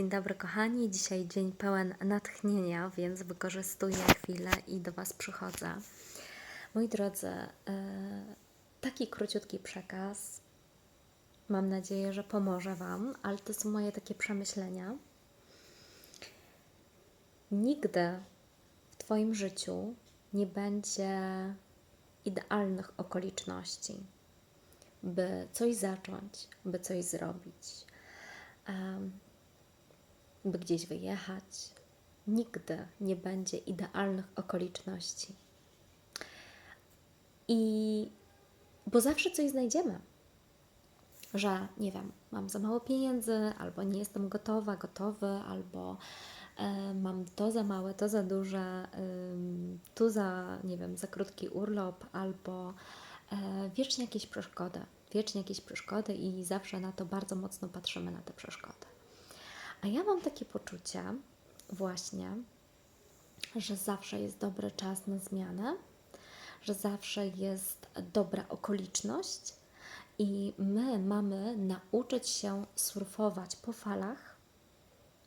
Dzień dobry kochani, dzisiaj dzień pełen natchnienia, więc wykorzystuję chwilę i do Was przychodzę. Moi drodzy, e, taki króciutki przekaz. Mam nadzieję, że pomoże Wam, ale to są moje takie przemyślenia. Nigdy w Twoim życiu nie będzie idealnych okoliczności, by coś zacząć, by coś zrobić by gdzieś wyjechać. Nigdy nie będzie idealnych okoliczności. I bo zawsze coś znajdziemy. Że nie wiem, mam za mało pieniędzy, albo nie jestem gotowa, gotowy, albo e, mam to za małe, to za duże, ym, tu za, nie wiem, za krótki urlop, albo e, wiecznie jakieś przeszkody. Wiecznie jakieś przeszkody i zawsze na to bardzo mocno patrzymy na te przeszkody. A ja mam takie poczucie, właśnie, że zawsze jest dobry czas na zmianę, że zawsze jest dobra okoliczność i my mamy nauczyć się surfować po falach,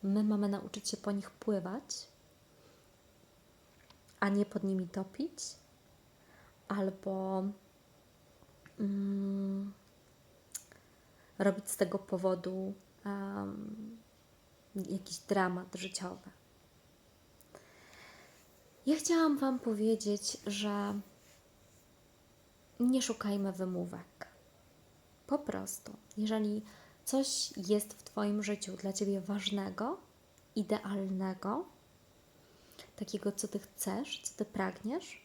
my mamy nauczyć się po nich pływać, a nie pod nimi topić, albo mm, robić z tego powodu um, jakiś dramat życiowy. Ja chciałam Wam powiedzieć, że nie szukajmy wymówek. Po prostu, jeżeli coś jest w Twoim życiu dla Ciebie ważnego, idealnego, takiego, co Ty chcesz, co Ty pragniesz,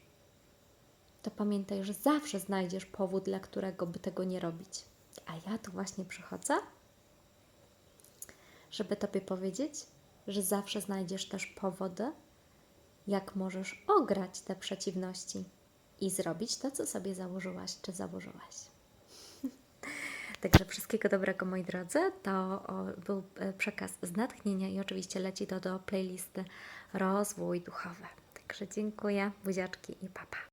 to pamiętaj, że zawsze znajdziesz powód, dla którego by tego nie robić. A ja tu właśnie przychodzę żeby Tobie powiedzieć, że zawsze znajdziesz też powody, jak możesz ograć te przeciwności i zrobić to, co sobie założyłaś czy założyłaś. Także wszystkiego dobrego, moi drodzy. To był e, przekaz z natchnienia i oczywiście leci to do playlisty Rozwój Duchowy. Także dziękuję, buziaczki i papa.